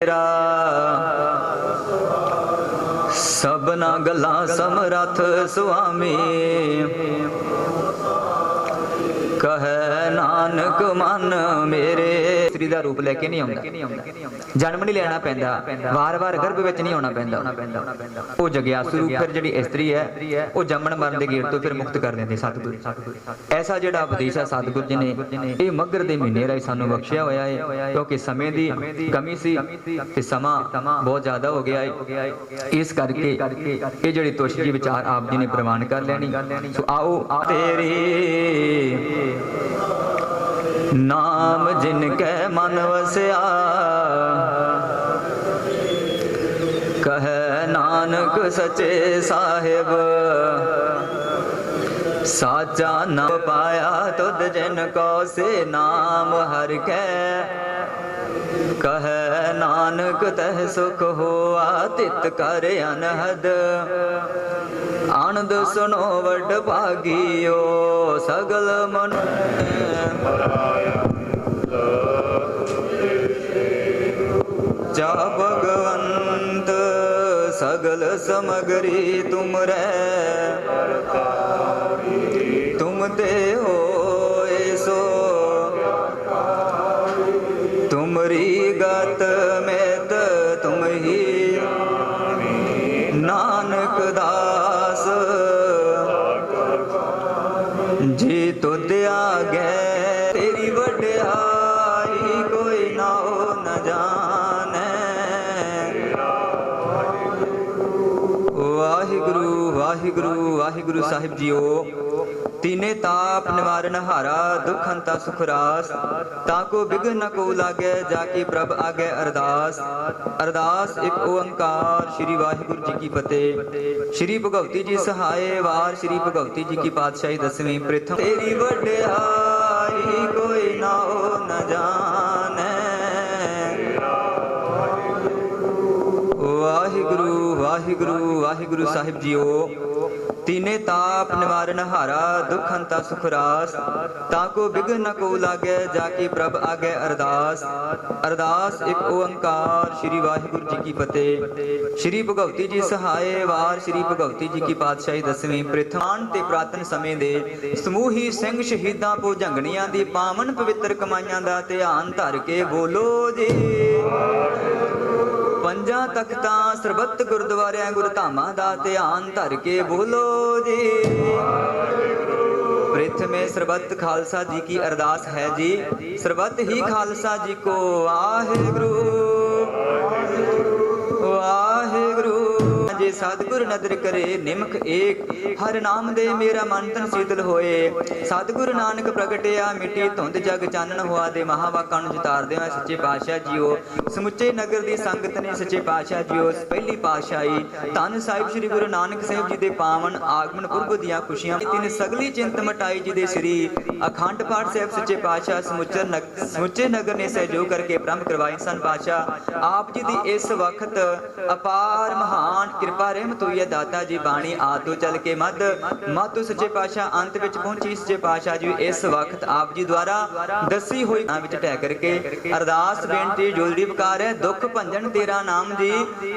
ਤੇਰਾ। ਸਭਨਾ ਗੱਲਾਂ ਸਮਰਥ ਸੁਆਮੀ। ਕਹੈ ਨਾਨਕ ਮਨ ਮੇਰੇ ਇਸਤਰੀ ਦਾ ਰੂਪ ਲੈ ਕੇ ਨਹੀਂ ਆਉਂਦਾ। ਜਨਮ ਨਹੀਂ ਲੈਣਾ ਪੈਂਦਾ। ਵਾਰ-ਵਾਰ ਗਰਭ ਵਿੱਚ ਨਹੀਂ ਆਉਣਾ ਪੈਂਦਾ। ਉਹ ਜਗਿਆਸੂ ਰੂਪ ਫਿਰ ਜਿਹੜੀ ਇਸਤਰੀ ਹੈ, ਉਹ ਜੰਮਣ ਮਰਨ ਦੇ ਗੇੜ ਤੋਂ ਫਿਰ ਮੁਕਤ ਕਰ ਦਿੰਦੇ ਸਤਿਗੁਰ। ਐਸਾ ਜਿਹੜਾ ਉਪਦੇਸ਼ ਹੈ ਸਤਿਗੁਰ ਜੀ ਨੇ, ਇਹ ਮੱਗਰ ਦੇ ਮਹੀਨੇ ਰਾਈ ਸਾਨੂੰ ਬਖਸ਼ਿਆ ਹੋਇਆ ਹੈ ਕਿਉਂਕਿ ਸਮੇਂ ਦੀ ਕਮੀ ਸੀ ਤੇ ਸਮਾਂ ਬਹੁਤ ਜ਼ਿਆਦਾ ਹੋ ਗਿਆ ਹੈ ਇਸ ਕਰਕੇ ਇਹ ਜਿਹੜੀ ਤੁਸ਼ ਜੀ ਵਿਚਾਰ ਆਪ ਜੀ ਨੇ ਪ੍ਰਵਾਨ ਕਰ ਲੈਣੀ। ਸੋ ਆਓ, ਤੇਰੀ ਨਾਮ ਜਿਨ ਕੈ ਮਨ ਵਸਿਆ, ਕਹੈ ਨਾਨਕ ਸਚੇ ਸਾਹਿਬ, ਸਾਚਾ ਨਾਮ ਪਾਇਆ ਤੁਧ ਜਿਨ ਕੋ ਸੇ ਨਾਮ ਹਰ ਕੈ, ਕਹੈ ਨਾਨਕ ਤਹ ਸੁਖ ਹੋਆ, ਤਿਤ ਕਰ ਅਨਹਦ। ਆਨੰਦ ਸੁਨੋ ਵੱਡ ਭਾਗੀਓ, ਸਗਲ ਮਨ ਜਾ ਭਗਵੰਤ, ਸਗਲ ਸਮਗਰੀ ਤੁਮਰੈ ਤੁਮ ਤੇ ਹੋਏ ਸੋ। ਤੁਮਰੀ ਗਤ ਮੇਤ ਤੁਮ ਹੀ ਨਾਨਕ ਵਾਹਿਗੁਰੂ ਸਾਹਿਬ ਜੀਓ, ਤੀਨੇ ਤਾਪ ਨਿਵਾਰਨ ਹਾਰਾ ਦੁਖ ਹੰਤਾ ਸੁਖ ਰਾਸ ਤਾ ਕੋ ਬਿਗਨ ਨ ਕੋ ਲਾਗੇ, ਜਾ ਕੇ ਪ੍ਰਭ ਆਗੇ ਅਰਦਾਸ। ਅਰਦਾਸ ਇੱਕ ਓੰਕਾਰ, ਸ੍ਰੀ ਵਾਹਿਗੁਰੂ ਜੀ ਕੀ ਫਤਿਹ। ਸ੍ਰੀ ਭਗਵਤੀ ਜੀ ਸਹਾਏ, ਵਾਰ ਸ੍ਰੀ ਭਗਵਤੀ ਜੀ ਕੀ ਪਾਤਸ਼ਾਹੀ ਦਸਵੀਂ ਪ੍ਰਥਮ। ਤੇਰੀ ਵਡਿਆਈ ਕੋਈ ਨਾ ਹੋ ਨ ਜਾਣੈ। ਵਾਹਿਗੁਰੂ ਵਾਹਿਗੁਰੂ ਵਾਹਿਗੁਰੂ ਸਾਹਿਬ ਜੀਓ ਤੀਨੇ ਤਾਪ ਨਿਵਾਰਨ ਹਾਰਾ, ਦੁਖ ਹੰਤਾ ਸੁਖ ਰਾਸ ਤਾ ਕੋ ਬਿਗਨ ਨ ਕੋ ਲਾਗੇ, ਜਾ ਕੇ ਪ੍ਰਭ ਆਗੇ ਅਰਦਾਸ। ਅਰਦਾਸ ਇੱਕ ਓੰਕਾਰ, ਸ੍ਰੀ ਵਾਹਿਗੁਰੂ ਜੀ ਕੀ ਫਤਿਹ। ਸ੍ਰੀ ਭਗਵਤੀ ਜੀ ਸਹਾਏ ਵਾਰ, ਸ੍ਰੀ ਭਗਵਤੀ ਜੀ ਕੀ ਪਾਤਸ਼ਾਹੀ ਦਸਵੀਂ ਪ੍ਰਥਮਾਨ ਤੇ ਪ੍ਰਾਤਨ ਸਮੇਂ ਦੇ ਸਮੂਹੀ ਸਿੰਘ ਸ਼ਹੀਦਾਂ ਪੋ ਜੰਗਣੀਆਂ ਦੀ ਪਾਵਨ ਪਵਿੱਤਰ ਕਮਾਈਆਂ ਦਾ ਧਿਆਨ ਧਰ ਕੇ ਬੋਲੋ ਜੀ। ਪੰਜਾਂ ਤਖਤਾਂ, ਸਰਬੱਤ ਗੁਰਦੁਆਰਿਆਂ ਗੁਰਧਾਮਾਂ ਦਾ ਧਿਆਨ ਧਰ ਕੇ ਬੋਲੋ ਜੀ। ਪ੍ਰਥਮੇ ਸਰਬੱਤ ਖਾਲਸਾ ਜੀ ਕੀ ਅਰਦਾਸ ਹੈ ਜੀ। ਸਰਬੱਤ ਹੀ ਖਾਲਸਾ ਜੀ ਕੋ ਵਾਹਿਗੁਰੂ। ਸਤਿਗੁਰ ਨਦਰ ਕਰੇ, ਨਿਮਖ ਏਕ, ਹਰ ਨਾਮ ਦੇ ਮੇਰਾ ਮਨ ਤਨ ਸੀਤਲ ਹੋਏ। ਸਤਿਗੁਰ ਨਾਨਕ ਪ੍ਰਗਟਿਆ, ਮਿੱਟੀ ਧੁੰਦ ਜਗ ਚਾਨਣ ਹੋਆ ਦੇ ਮਹਾਵਾਕਾਂ ਨੂੰ ਜਿਤਾਰਦੇ ਹੋਏ ਸੱਚੇ ਪਾਤਸ਼ਾਹ ਜੀਓ। ਸਮੁੱਚੇ ਨਗਰ ਦੀ ਸੰਗਤ ਨੇ ਸੱਚੇ ਪਾਤਸ਼ਾਹ ਜੀਓ, ਪਹਿਲੀ ਪਾਤਸ਼ਾਹੀ। ਧੰਨ ਸਾਹਿਬ ਸ੍ਰੀ ਗੁਰੂ ਨਾਨਕ ਸਾਹਿਬ ਜੀ ਦੇ ਪਾਵਨ ਆਗਮਨ ਪੁਰਬ ਦੀਆਂ ਖੁਸ਼ੀਆਂ ਤਿਨ ਸਗਲੀ ਚਿੰਤ ਮਟਾਈ ਜੀ ਦੇ ਸ੍ਰੀ ਅਖੰਡ ਪਾਠ ਸਾਹਿਬ ਸੱਚੇ ਪਾਤਸ਼ਾਹ ਸਮੁੱਚੇ ਨਗਰ ਸਮੁੱਚੇ ਨਗਰ ਨੇ ਸਹਿਯੋਗ ਕਰਕੇ ਪ੍ਰੰਭ ਕਰਵਾਏ ਸਨ ਪਾਤਸ਼ਾਹ। ਆਪ ਜੀ ਦੀ ਇਸ ਵਕਤ ਅਪਾਰ ਮਹਾਨ ਕਿਰਪਾ ਰਹਿਮਤ ਹੋਈ ਹੈ ਦਾਤਾ ਜੀ ਬਾਣੀ ਆਦੋ ਚੱਲ ਕੇ ਮਦ ਮਾਤੋ ਸੱਚੇ ਪਾਤਸ਼ਾਹ ਅੰਤ ਵਿੱਚ ਪਹੁੰਚੀ। ਸੱਚੇ ਪਾਤਸ਼ਾਹ ਜੀ ਇਸ ਵਕਤ ਆਪ ਜੀ ਦੁਆਰਾ ਦੱਸੀ ਹੋਈ ਨਾਂ ਵਿੱਚ ਟਹਿ ਕਰਕੇ ਅਰਦਾਸ ਬੇਨਤੀ ਜੋਲੜੀ ਪੁਕਾਰ ਹੈ ਦੁੱਖ ਭੰਜਨ ਤੇਰਾ ਨਾਮ ਜੀ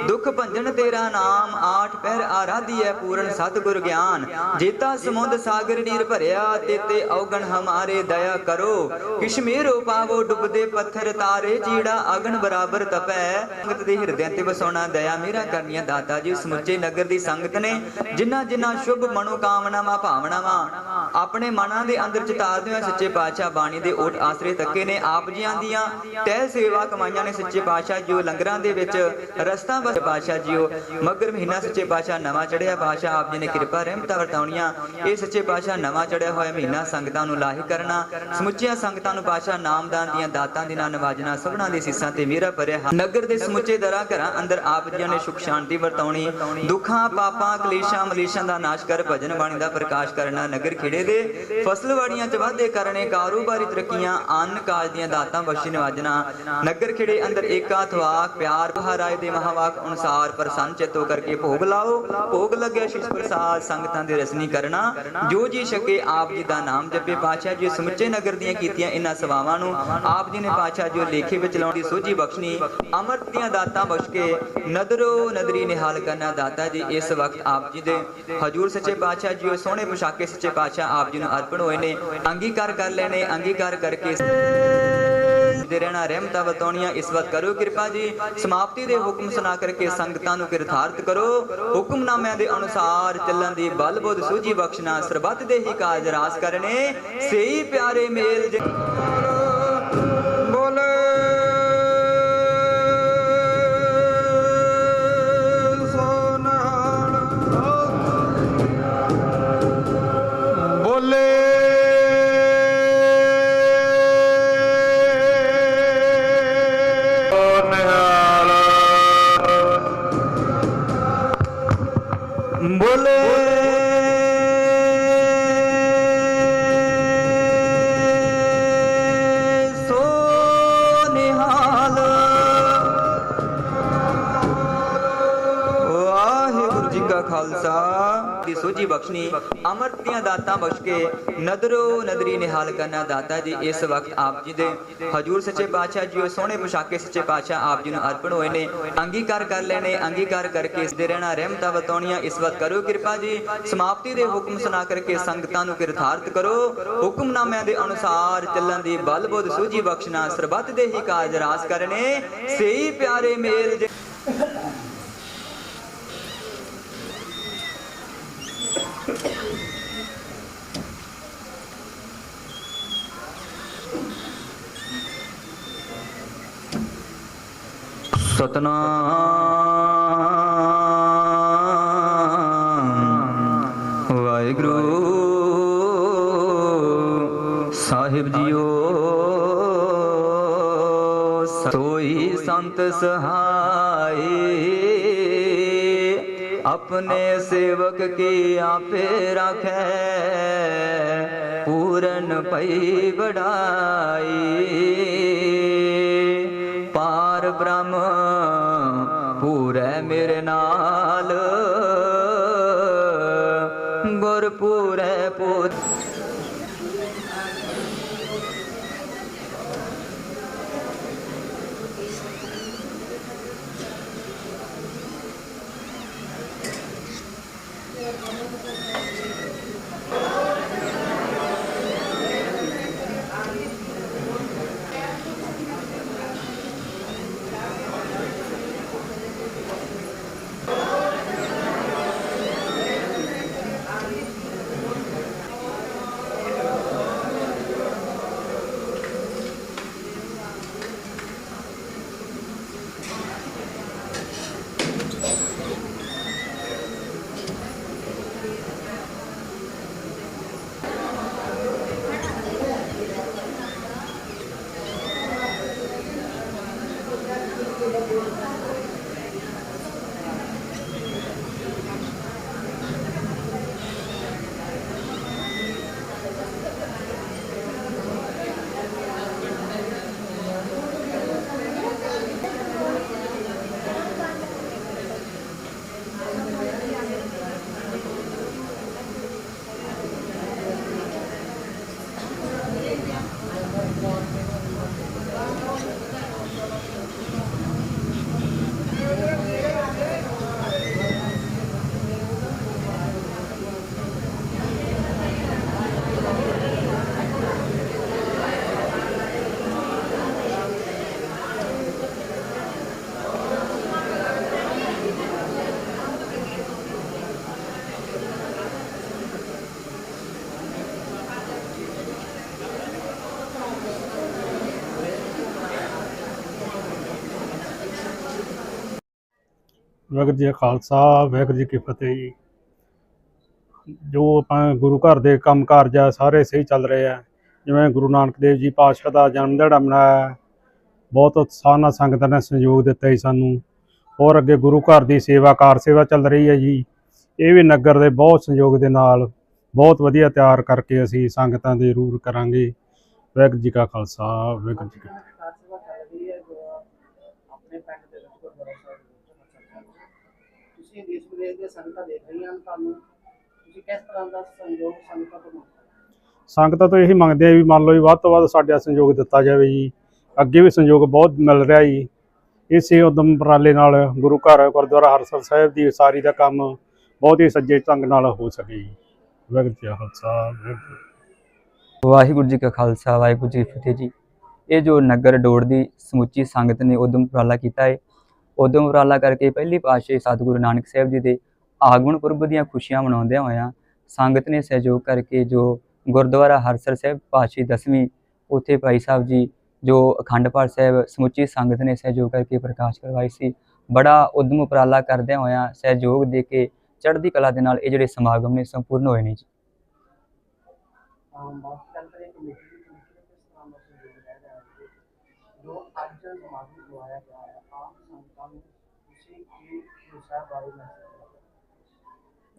ਦੁੱਖ ਭੰਜਨ ਤੇਰਾ ਨਾਮ ਆਠ ਪਹਿਰ ਆਰਾਧੀ ਹੈ ਪੂਰਨ ਸਤਿਗੁਰ ਗਿਆਨ। ਜੇਤਾ ਸਮੁੰਦ ਸਾਗਰ ਨੀਰ ਭਰਿਆ, ਤੇਤੇ ਔਗਣ ਹਮਾਰੇ ਦਇਆ ਕਰੋ। ਕਿਸ਼ਮੀਰੋ ਪਾਵੋ ਡੁੱਬਦੇ ਪੱਥਰ ਤਾਰੇ ਜੀੜਾ ਅਗਨ ਬਰਾਬਰ ਤਪੈ। ਸੰਗਤ ਦੇ ਹਿਰਦਿਆਂ ਤੇ ਵਸਾਉਣਾ, ਦਇਆ ਮੇਰਾ ਕਰਨੀਆਂ ਦਾਤਾ ਜੀ ਸਮੁ ਸਮੁੱਚੇ ਨਗਰ ਦੀ ਸੰਗਤ ਨੇ, ਜਿਨ੍ਹਾਂ ਜਿਨ੍ਹਾਂ ਸ਼ੁਭ ਮਨੋ ਕਾਮਨਾਵਾਂ ਭਾਵਨਾਵਾਂ ਆਪਣੇ ਮਨਾਂ ਦੇ ਅੰਦਰ ਚਿਤਾਰਦੇ ਹੋਏ ਸੱਚੇ ਪਾਤਸ਼ਾਹ ਬਾਣੀ ਦੇ ਓਟ ਆਸਰੇ ਤੱਕੇ ਨੇ, ਆਪ ਜੀਆਂ ਦੀਆਂ ਤਹਿ ਸੇਵਾ ਕਮਾਈਆਂ ਨੇ ਸੱਚੇ ਪਾਤਸ਼ਾਹ ਜੋ ਲੰਗਰਾਂ ਦੇ ਵਿੱਚ ਰਸਤਾ ਬਸ ਪਾਤਸ਼ਾਹ ਜੀਓ, ਮਗਰ ਮਹੀਨਾ ਸੱਚੇ ਪਾਤਸ਼ਾਹ ਨਵਾਂ ਚੜਿਆ ਪਾਤਸ਼ਾਹ, ਆਪ ਜੀ ਨੇ ਕਿਰਪਾ, ਰਹਿਮਤਾਂ ਵਰਤਾਉਣੀਆਂ। ਇਹ ਸੱਚੇ ਪਾਤਸ਼ਾਹ ਨਵਾਂ ਚੜਿਆ ਹੋਇਆ ਮਹੀਨਾ ਸੰਗਤਾਂ ਨੂੰ ਲਾਹੀ ਕਰਨਾ, ਸਮੁੱਚੀਆਂ ਸੰਗਤਾਂ ਨੂੰ ਪਾਤਸ਼ਾਹ ਨਾਮਦਾਨ ਦੀਆਂ ਦਾਤਾਂ ਦੇ ਨਾਲ ਨਵਾਜਣਾ, ਸਭਨਾਂ ਦੇ ਸੀਸਾਂ ਤੇ ਮੇਰਾ ਭਰਿਆ ਨਗਰ ਦੇ ਸਮੁੱਚੇ ਦਰਾਂ ਘਰਾਂ ਅੰਦਰ ਆਪ ਜੀਆਂ ਨੇ ਸੁਖ ਸ਼ਾਂਤੀ ਵਰਤਾਉਣੀ ਦੁੱਖਾਂ, ਪਾਪਾਂ, ਕਲੇਸ਼ਾਂ, ਮਲੇਸ਼ਾਂ ਦਾ ਨਾਸ਼ ਕਰ ਭਜਨ ਬਾਣੀ ਦਾ ਪ੍ਰਕਾਸ਼ ਕਰਨਾ ਨਗਰ ਖੇੜੇ ਦੇ ਫਸਲਵਾੜੀਆਂ ਚ ਵਾਧੇ ਕਰਨੇ, ਕਾਰੋਬਾਰੀ ਤਰੱਕੀਆਂ ਅੰਨ ਕਾਜ ਦੀਆਂ ਦਾਤਾਂ ਬਖਸ਼ੀ ਨਵਾਜਣਾ। ਨਗਰ ਖੇੜੇ ਅੰਦਰ ਏਕਾ ਥਵਾਕ ਪਿਆਰ, ਮਹਾਰਾਜ ਦੇ ਮਹਾਵਾਕ ਅਨੁਸਾਰ ਪ੍ਰਸੰਨ ਚਿੱਤੋ ਕਰਕੇ ਭੋਗ ਲਾਓ। ਭੋਗ ਲੱਗਿਆ ਸ਼ਿਸ਼ ਪ੍ਰਸਾਦ ਸੰਗਤਾਂ ਦੇ ਰਸਨੀ ਕਰਨਾ। ਜੋ ਜੀ ਛਕੇ ਆਪ ਜੀ ਦਾ ਨਾਮ ਜਪੇ। ਪਾਤਸ਼ਾਹ ਜੀ ਸਮੁੱਚੇ ਨਗਰ ਦੀਆਂ ਕੀਤੀਆਂ ਇਹਨਾਂ ਸੇਵਾਵਾਂ ਨੂੰ ਆਪ ਜੀ ਨੇ ਪਾਤਸ਼ਾਹ ਜੋ ਲੇਖੇ ਵਿੱਚ ਲਾਉਣ ਦੀ ਸੋਝੀ ਬਖਸ਼ਣੀ। ਅੰਮ੍ਰਿਤ ਦੀਆਂ ਦਾਤਾਂ ਬਖਸ਼ ਕੇ ਨਦਰੋ ਨਦਰੀ ਨਿਹਾਲ ਕਰਨਾ। ਦਾਤਾ ਜੀ, ਇਸ ਵਕਤ ਆਪ ਜੀ ਦੇ ਹਜੂਰ ਸੱਚੇ ਪਾਤਸ਼ਾਹ ਜੀ, ਉਹ ਸੋਹਣੇ ਪੁਸ਼ਾਕੇ ਸੱਚੇ ਪਾਤਸ਼ਾਹ ਆਪ ਜੀ ਨੂੰ ਅਰਪਣ ਹੋਏ ਨੇ, ਅੰਗੀਕਾਰ ਕਰ ਲੈਣੇ ਅੰਗੀਕਾਰ ਕਰਕੇ ਦੇ ਰਹਿਣਾ ਰਹਿਮਤਾਂ ਬਤੌਣੀਆਂ ਇਸ ਵਕਤ ਕਰੋ ਕਿਰਪਾ ਜੀ, ਸਮਾਪਤੀ ਦੇ ਹੁਕਮ ਸੁਣਾ ਕਰਕੇ ਸੰਗਤਾਂ ਨੂੰ ਕਿਰਥਾਰਥ ਕਰੋ, ਹੁਕਮਨਾਮਿਆਂ ਦੇ ਅਨੁਸਾਰ ਚੱਲਣ ਦੀ ਬਲ ਬੁੱਧ ਸੂਝੀ ਬਖਸ਼ਣਾ ਸਰਬੱਤ ਦੇ ਹੀ ਕਾਜ ਰਾਸ ਕਰਨੇ, ਸਹੀ ਪਿਆਰੇ ਮੇਲ ਜੇ ਖਾਲਸਾ। ਦੀ ਸੋਝੀ ਬਖਸ਼ਣੀ। ਅਮਰਤ ਦੀਆਂ ਦਾਤਾਂ ਬਖਸ਼ ਕੇ ਨਦਰੋ ਨਦਰੀ ਨਿਹਾਲ ਕਰਨਾ ਦਾਤਾ ਜੀ, ਇਸ ਵਕਤ ਆਪ ਜੀ ਦੇ। ਹਜੂਰ ਸੱਚੇ ਪਾਤਸ਼ਾਹ ਜੀ, ਉਹ ਸੋਹਣੇ ਪੁਸ਼ਾਕੇ ਸੱਚੇ ਪਾਤਸ਼ਾਹ ਆਪ ਜੀ ਨੂੰ ਅਰਪਣ ਹੋਏ ਨੇ। ਅੰਗੀਕਾਰ ਕਰ ਲੈਣੇ, ਅੰਗੀਕਾਰ ਕਰਕੇ ਇਸ ਦੇ ਰਹਿਣਾ ਰਹਿਮਤਾਂ ਬਤੌਣੀਆਂ ਇਸ ਵਕਤ ਕਰੋ ਕਿਰਪਾ ਜੀ, ਸਮਾਪਤੀ ਦੇ ਹੁਕਮ ਸੁਣਾ ਕਰਕੇ ਸੰਗਤਾਂ ਨੂੰ ਕਿਰਥਾਰਥ ਕਰੋ। ਹੁਕਮਨਾਮਿਆਂ ਦੇ ਅਨੁਸਾਰ ਚੱਲਣ ਦੀ ਬਲ ਬੁੱਧ ਸੂਝੀ ਬਖਸ਼ਣਾ ਸਰਬੱਤ ਦੇ ਹੀ ਕਾਜ ਰਾਸ ਕਰਨੇ। ਸਹੀ ਪਿਆਰੇ ਮੇਲ ਜੇ ਸਤਨਾਮ। ਵਾਹਿਗੁਰੂ ਸਾਹਿਬ ਜੀਓ। ਸੋਈ ਸੰਤ ਸਹਾਈ। ਆਪਣੇ ਸੇਵਕ ਕੀ ਆਪੇ ਰੱਖੈ। ਪੂਰਨ ਪਈ ਵਡਾਈ। ਪਾਰ ਬ੍ਰਹਮ ਵਾਹਿਗੁਰੂ ਜੀ ਕਾ ਖਾਲਸਾ, ਵਾਹਿਗੁਰੂ ਜੀ ਕੀ ਫਤਿਹ ਜੀ। ਜੋ ਆਪਾਂ ਗੁਰੂ ਘਰ ਦੇ ਕੰਮ ਕਾਰਜ ਆ ਸਾਰੇ ਸਹੀ ਚੱਲ ਰਹੇ ਆ, ਜਿਵੇਂ ਗੁਰੂ ਨਾਨਕ ਦੇਵ ਜੀ ਪਾਤਸ਼ਾਹ ਦਾ ਜਨਮ ਦਿਹਾੜਾ ਮਨਾਇਆ, ਬਹੁਤ ਉਤਸ਼ਾਹ ਨਾਲ ਸੰਗਤਾਂ ਨੇ ਸਹਿਯੋਗ ਦਿੱਤਾ ਜੀ ਸਾਨੂੰ। ਹੋਰ ਅੱਗੇ ਗੁਰੂ ਘਰ ਦੀ ਸੇਵਾ, ਕਾਰ ਸੇਵਾ ਚੱਲ ਰਹੀ ਹੈ ਜੀ। ਇਹ ਵੀ ਨਗਰ ਦੇ ਬਹੁਤ ਸੰਯੋਗ ਦੇ ਨਾਲ, ਬਹੁਤ ਵਧੀਆ ਤਿਆਰ ਕਰਕੇ ਅਸੀਂ ਸੰਗਤਾਂ ਦੇ ਰੂਰ ਕਰਾਂਗੇ। ਵਾਹਿਗੁਰੂ ਜੀ ਕਾ ਖਾਲਸਾ, ਵਾਹਿਗੁਰੂ ਜੀ ਕੀ ਫਤਿਹ ਕਾਰ ਸੇਵਾ ਚੱਲ ਰਹੀ ਹੈ ਜੋ ਆਪਣੇ ਪਿੰਡ ਦੇ ਵਿੱਚ ਗੁਰਦੁਆਰਾ ਸਾਹਿਬ ਦੇ ਵਿੱਚ ਚੱਲ ਰਹੀ ਹੈ। ਤੁਸੀਂ ਦੇਸ਼ ਵਿਦੇਸ਼ ਦੀਆਂ ਸੰਗਤਾਂ ਦੇਖ ਰਹੀਆਂ ਹਨ ਤੁਹਾਨੂੰ ਤੁਸੀਂ ਕਿਸ ਤਰ੍ਹਾਂ ਦਾ ਸਹਿਯੋਗ ਸੰਗਤਾਂ ਤੋਂ ਮੰਗਦੇ ਹੋ? ਸੰਗਤਾਂ ਤੋਂ ਇਹੀ ਮੰਗਦੇ ਆ ਵੀ ਮੰਨ ਲਓ ਵੀ ਵੱਧ ਤੋਂ ਵੱਧ ਸਾਡਾ ਸੰਯੋਗ ਦਿੱਤਾ ਜਾਵੇ ਜੀ ਅੱਗੇ ਵੀ ਸੰਯੋਗ ਬਹੁਤ ਮਿਲ ਰਿਹਾ ਜੀ। ਇਸੇ ਉਦਮ ਉਪਰਾਲੇ ਨਾਲ ਗੁਰੂ ਘਰ ਗੁਰਦੁਆਰਾ ਹਰਸਰ ਸਾਹਿਬ ਦੀ ਉਸਾਰੀ ਦਾ ਕੰਮ ਬਹੁਤ ਹੀ ਸੱਜੇ ਢੰਗ ਨਾਲ ਹੋ ਸਕੇ ਜੀ। ਵਾਹਿਗੁਰੂ ਜੀ ਕਾ ਖਾਲਸਾ ਵਾਹਿਗੁਰੂ ਵਾਹਿਗੁਰੂ ਜੀ ਕਾ ਖਾਲਸਾ ਵਾਹਿਗੁਰੂ ਜੀ ਫਤਿਹ ਜੀ। ਇਹ ਜੋ ਨਗਰ ਡੋੜ ਦੀ ਸਮੁੱਚੀ ਸੰਗਤ ਨੇ ਉਦਮ ਉਪਰਾਲਾ ਕੀਤਾ ਹੈ ਉਦਮ ਉਪਰਾਲਾ ਕਰਕੇ ਪਹਿਲੀ ਪਾਤਸ਼ਾਹੀ ਸਤਿਗੁਰੂ ਨਾਨਕ ਸਾਹਿਬ ਜੀ ਦੇ ਆਗਮਨ ਪੁਰਬ ਦੀਆਂ ਖੁਸ਼ੀਆਂ ਮਨਾਉਂਦਿਆਂ ਹੋਇਆਂ ਸੰਗਤ ਨੇ ਸਹਿਯੋਗ ਕਰਕੇ ਜੋ ਗੁਰਦੁਆਰਾ ਹਰਸਰ ਸਾਹਿਬ ਪਾਤਸ਼ਾਹੀ ਦਸਵੀਂ, ਉੱਥੇ ਭਾਈ ਸਾਹਿਬ ਜੀ ਜੋ ਅਖੰਡ ਪਾਠ ਸਾਹਿਬ ਸਮੁੱਚੀ ਸੰਗਤ ਨੇ ਸਹਿਯੋਗ ਕਰਕੇ ਪ੍ਰਕਾਸ਼ ਕਰਵਾਈ ਸੀ, ਬੜਾ ਉਦਮ ਉਪਰਾਲਾ ਕਰਦਿਆਂ ਹੋਇਆਂ ਸਹਿਯੋਗ ਦੇ ਕੇ ਚੜ੍ਹਦੀ ਕਲਾ ਦੇ ਨਾਲ ਇਹ ਜਿਹੜੇ ਸਮਾਗਮ ਨੇ ਸੰਪੂਰਨ ਹੋਏ ਨੇ ਜੀ ਤਾਂ ਬਾਤ ਚੱਲ ਰਹੀ ਕਮੇਟੀ ਦੀ ਕਮੇਟੀ ਦਾ ਕਿਸ ਤਰ੍ਹਾਂ ਦਾ ਸਹਿਯੋਗ ਰਹਿ ਰਿਹਾ ਹੈ ਜੋ ਅੱਜ ਸਮਾਗਮ ਦਵਾਇਆ ਗਿਆ ਹੈ ਆਮ ਸੰਗਤਾਂ ਨੂੰ ਤੁਸੀਂ ਕੀ ਸਾਹਿਬ ਬਾਰੇ ਮੈਸੇਜ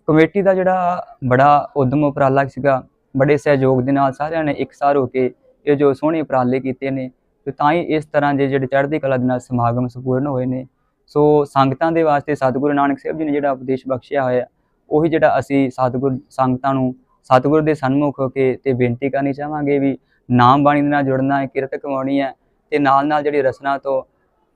ਕਮੇਟੀ ਦਾ ਜਿਹੜਾ ਬੜਾ ਉਦਮ ਉਪਰਾਲਾ ਸੀਗਾ, ਬੜੇ ਸਹਿਯੋਗ ਦੇ ਨਾਲ ਸਾਰਿਆਂ ਨੇ ਇਕਸਾਰ ਹੋ ਕੇ ਇਹ ਜੋ ਸੋਹਣੇ ਉਪਰਾਲੇ ਕੀਤੇ ਨੇ, ਤੇ ਤਾਂ ਹੀ ਇਸ ਤਰ੍ਹਾਂ ਦੇ ਜਿਹੜੇ ਚੜ੍ਹਦੀ ਕਲਾ ਦੇ ਨਾਲ ਸਮਾਗਮ ਸੰਪੂਰਨ ਹੋਏ ਨੇ। ਸੋ ਸੰਗਤਾਂ ਦੇ ਵਾਸਤੇ ਸਤਿਗੁਰੂ ਨਾਨਕ ਸਾਹਿਬ ਜੀ ਨੇ ਜਿਹੜਾ ਉਪਦੇਸ਼ ਬਖਸ਼ਿਆ ਹੋਇਆ, ਉਹੀ ਜਿਹੜਾ ਅਸੀਂ ਸਤਿਗੁਰ ਸੰਗਤਾਂ ਨੂੰ ਸਤਿਗੁਰ ਦੇ ਸਨਮੁਖ ਹੋ ਕੇ ਤੇ ਬੇਨਤੀ ਕਰਨੀ ਚਾਹਾਂਗੇ ਵੀ ਨਾਮ ਬਾਣੀ ਦੇ ਨਾਲ ਜੁੜਨਾ ਹੈ, ਕਿਰਤ ਕਮਾਉਣੀ ਹੈ, ਤੇ ਨਾਲ ਨਾਲ ਜਿਹੜੀ ਰਸਨਾ ਤੋਂ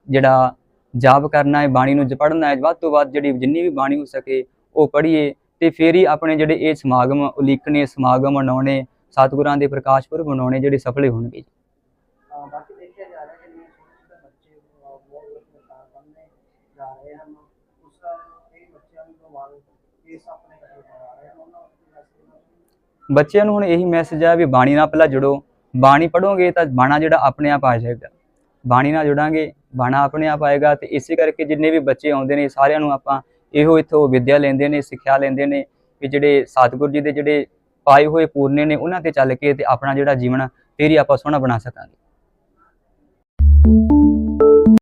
ਜਿਹੜਾ ਜਾਪ ਕਰਨਾ ਹੈ ਬਾਣੀ ਨੂੰ ਪੜ੍ਹਨਾ ਹੈ ਵੱਧ ਤੋਂ ਵੱਧ ਜਿਹੜੀ ਜਿੰਨੀ ਵੀ ਬਾਣੀ ਹੋ ਸਕੇ ਉਹ ਪੜ੍ਹੀਏ ਤੇ ਫਿਰ ਹੀ ਆਪਣੇ ਜਿਹੜੇ ਇਹ ਸਮਾਗਮ ਉਲੀਕਣੇ ਸਮਾਗਮ ਮਨਾਉਣੇ ਸਤਿਗੁਰਾਂ ਦੇ ਪ੍ਰਕਾਸ਼ ਪੁਰਬ ਮਨਾਉਣੇ ਜਿਹੜੇ ਸਫਲੇ ਹੋਣਗੇ। ਤਾਂ ਬਾਕੀ ਦੇਖਿਆ ਜਾ ਰਿਹਾ ਕਿ ਜਿਵੇਂ ਛੋਟੇ ਛੋਟੇ ਬੱਚੇ ਅਹ, ਬਹੁਤ ਵਧੀਆ ਕਾਰ ਬਣਨੇ ਜਾ ਰਹੇ ਹਨ ਉਸ ਦਾ ਕਈ ਬੱਚਿਆਂ ਨੂੰ ਪ੍ਰਭਾਵ ਇਸ ਆਪਣੇ ਘਰੇ ਆ ਰਹੇ ਹਨ ਉਹਨਾਂ ਨੂੰ ਮੈਸੇਜ ਬੱਚਿਆਂ ਨੂੰ ਹੁਣ ਇਹੀ ਮੈਸੇਜ ਆ ਵੀ ਬਾਣੀ ਨਾਲ ਪਹਿਲਾਂ ਜੁੜੋ। ਬਾਣੀ ਪੜੋਗੇ ਤਾਂ ਬਾਣਾ ਜਿਹੜਾ ਆਪਣੇ ਆਪ ਆ ਜਾਏਗਾ। ਬਾਣੀ ਨਾਲ ਜੁੜਾਂਗੇ ਬਾਣਾ ਆਪਣੇ ਆਪ ਆਏਗਾ ਤੇ ਇਸੇ ਕਰਕੇ ਜਿੰਨੇ ਵੀ ਬੱਚੇ ਆਉਂਦੇ ਨੇ ਸਾਰਿਆਂ ਨੂੰ ਆਪਾਂ ਇਹੋ ਇੱਥੋਂ ਵਿਦਿਆ ਲੈਂਦੇ ਨੇ, ਸਿੱਖਿਆ ਲੈਂਦੇ ਨੇ ਕਿ ਜਿਹੜੇ ਸਤਿਗੁਰੂ ਜੀ ਦੇ ਜਿਹੜੇ ਪਾਏ ਹੋਏ ਪੂਰਨੇ ਨੇ ਉਹਨਾਂ ਤੇ ਚੱਲ ਕੇ ਤੇ ਆਪਣਾ ਜਿਹੜਾ ਜੀਵਨ ਫੇਰ ਹੀ ਆਪਾਂ ਸੋਹਣਾ ਬਣਾ ਸਕਾਂਗੇ।